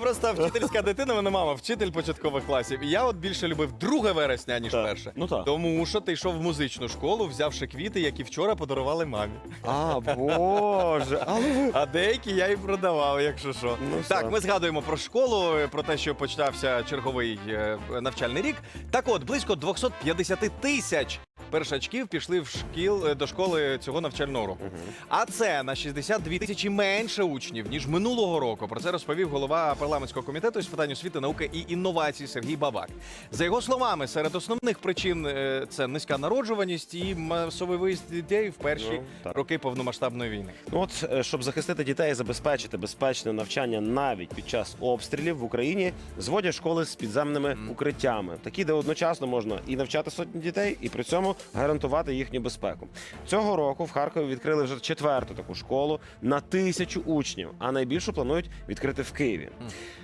Просто вчительська дитина, мене мама, вчитель початкових класів. І я от більше любив 2 вересня, ніж Так. перше. Ну так. Тому що ти йшов в музичну школу, взявши квіти, які вчора подарували мамі. А, боже. Але ви... А деякі я і продавав, якщо що. Ну, так, все. ми згадуємо про школу, про те, що почався черговий е, навчальний рік. Так от, близько 250 тисяч першачків пішли в шкіл е, до школи цього навчального року. А це на 62 тисячі менше учнів ніж минулого року. Про це розповів голова парламентського комітету з питань освіти, науки і інновацій Сергій Бабак. За його словами, серед основних причин е, це низька народжуваність і масовий виїзд дітей в перші Ну, роки повномасштабної війни. Ну от е, щоб захистити дітей і забезпечити безпечне навчання навіть під час обстрілів в Україні зводять школи з підземними укриттями, такі, де одночасно можна і навчати сотні дітей, і при цьому гарантувати їхню безпеку. Цього року в Харкові відкрили вже четверту таку школу на тисячу учнів, а найбільшу планують відкрити в Києві.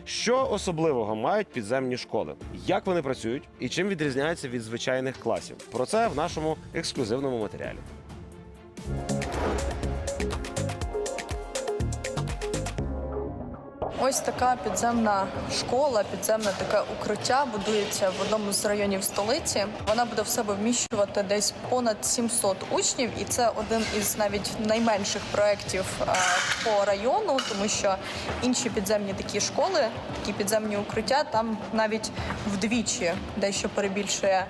Що особливого мають підземні школи? Як вони працюють і чим відрізняються від звичайних класів? Про це в нашому ексклюзивному матеріалі. Ось така підземна школа, підземне таке укриття будується в одному з районів столиці. Вона буде в себе вміщувати десь понад 700 учнів, і це один із навіть найменших проєктів е, по району, тому що інші підземні такі школи, такі підземні укриття, там навіть вдвічі дещо перебільшує.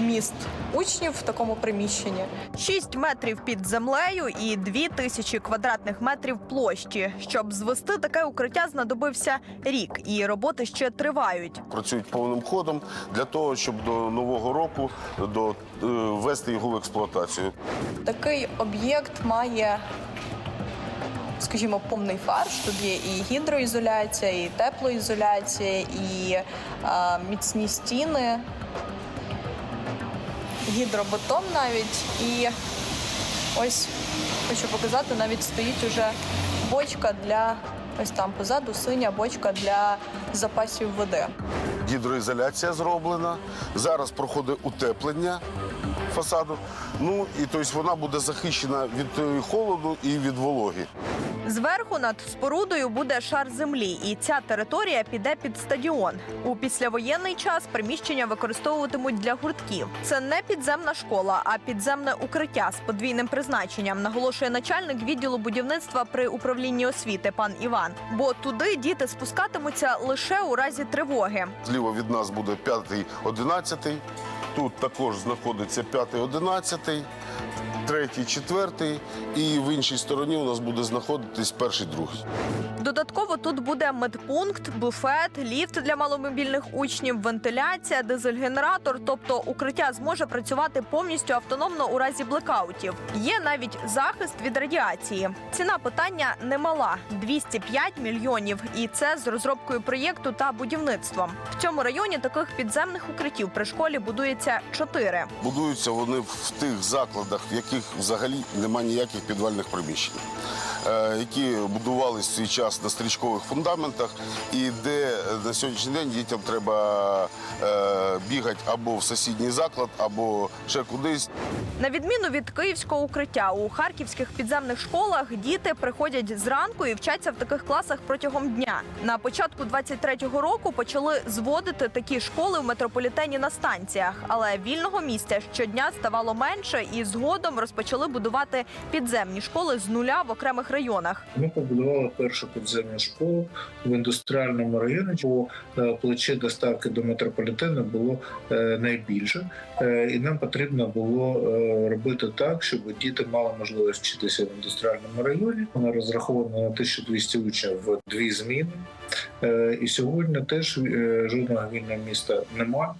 Міст учнів в такому приміщенні 6 метрів під землею і 2 тисячі квадратних метрів площі. Щоб звести таке укриття, знадобився рік, і роботи ще тривають. працюють повним ходом для того, щоб до нового року до, е, ввести його в експлуатацію. Такий об'єкт має, скажімо, повний фарш. Тут є і гідроізоляція, і теплоізоляція, і е, міцні стіни, гідробетон навіть. І ось хочу показати, навіть стоїть уже бочка для ось там позаду синя бочка для запасів води. Гідроізоляція зроблена. Зараз проходить утеплення фасаду. Ну і тобто вона буде захищена від е, холоду і від вологи. Зверху над спорудою буде шар землі, і ця територія піде під стадіон. У післявоєнний час приміщення використовуватимуть для гуртків. Це не підземна школа, а підземне укриття з подвійним призначенням, наголошує начальник відділу будівництва при управлінні освіти пан Іван. Бо туди діти спускатимуться лише у разі тривоги. Зліва від нас буде п'ятий, одинадцятий. Тут також знаходиться п'ятий, одинадцятий, третій, четвертий. І в іншій стороні у нас буде знаходитись перший, другий. Додатково тут буде медпункт, буфет, ліфт для маломобільних учнів, вентиляція, дизель-генератор. Тобто укриття зможе працювати повністю автономно у разі блекаутів. Є навіть захист від радіації. Ціна питання немала 205 мільйонів, і це з розробкою проєкту та будівництвом. В цьому районі таких підземних укриттів при школі будується чотири. Будуються вони в тих закладах, в яких взагалі немає ніяких підвальних приміщень, е, які будувалися в свій час на стрічкових фундаментах, і де на сьогоднішній день дітям треба е, бігати або в сусідній заклад, або ще кудись. На відміну від київського укриття, у харківських підземних школах діти приходять зранку і вчаться в таких класах протягом дня. На початку 23-го року почали зводити такі школи в метрополітені на станціях, але вільного місця щодня ставало менше, і згодом розпочали будувати підземні школи з нуля в окремих районах. Ми побудували першу підземну школу в індустріальному районі. По е, плечі доставки до метрополітену було е, найбільше, Е, і нам потрібно було робити так, щоб діти мали можливість вчитися в індустріальному районі. Вона розрахована на 1200 учнів в дві зміни. І сьогодні теж жодного вільного міста немає.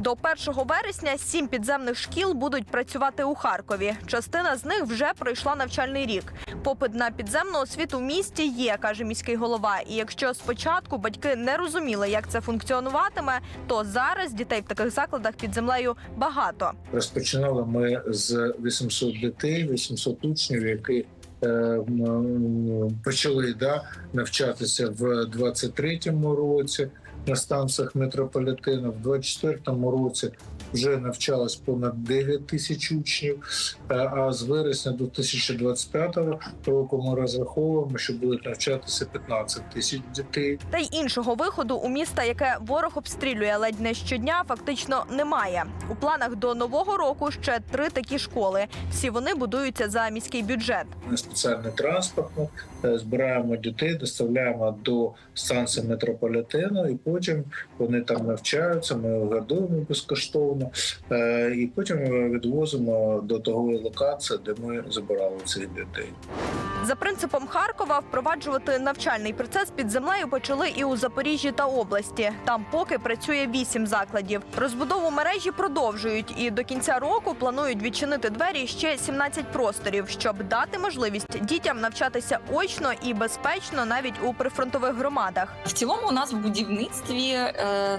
До 1 вересня сім підземних шкіл будуть працювати у Харкові. Частина з них вже пройшла навчальний рік. Попит на підземну освіту в місті є, каже міський голова. І якщо спочатку батьки не розуміли, як це функціонуватиме, то зараз дітей в таких закладах під землею багато. Розпочинали ми з 800 дітей, 800 учнів, які е, почали да, навчатися в 23-му році. На станціях метрополітену. В 24-му році вже навчалось понад 9 тисяч учнів. Е, А з вересня 2025 року ми розраховуємо, що будуть навчатися 15 тисяч дітей. Та й іншого виходу у міста, яке ворог обстрілює ледь не щодня, фактично немає. У планах до нового року ще три такі школи. Всі вони будуються за міський бюджет. спеціальний транспорт. Е, збираємо дітей, доставляємо до станції метрополітену, і потім вони там навчаються. Ми годуємо безкоштовно, е, і потім відвозимо до того локації, де ми забирали цих дітей. За принципом Харкова впроваджувати навчальний процес під землею почали і у Запоріжжі та області. Там поки працює вісім закладів. Розбудову мережі продовжують і до кінця року планують відчинити двері ще 17 просторів, щоб дати можливість дітям навчатися очно і безпечно навіть у прифронтових громадах. В цілому у нас в будівництві е,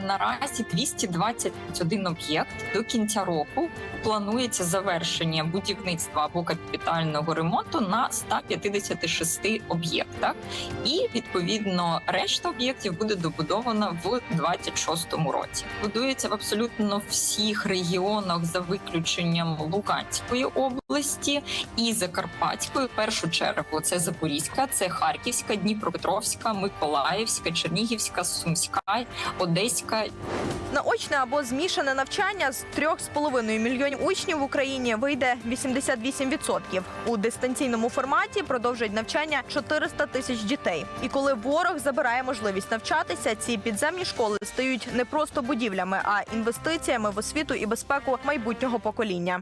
наразі 221 об'єкт. До кінця року планується завершення будівництва або капітального ремонту на 156 об'єктах, і відповідно решта об'єктів буде добудована в 26-му році. Будується в абсолютно всіх регіонах за виключенням Луганської області і Закарпатської. Першу чергу це Запорізька, це Харківська, Дніпропетровська, Миколаївська, Чернігівська, Сумська, Одеська На очне або змішане навчання з 3,5 мільйонів учнів в Україні вийде 88%. У дистанційному форматі продовжують навчання 400 тисяч дітей. І коли ворог забирає можливість навчатися, ці підземні школи стають не просто будівлями, а інвестиціями в освіту і безпеку майбутнього покоління.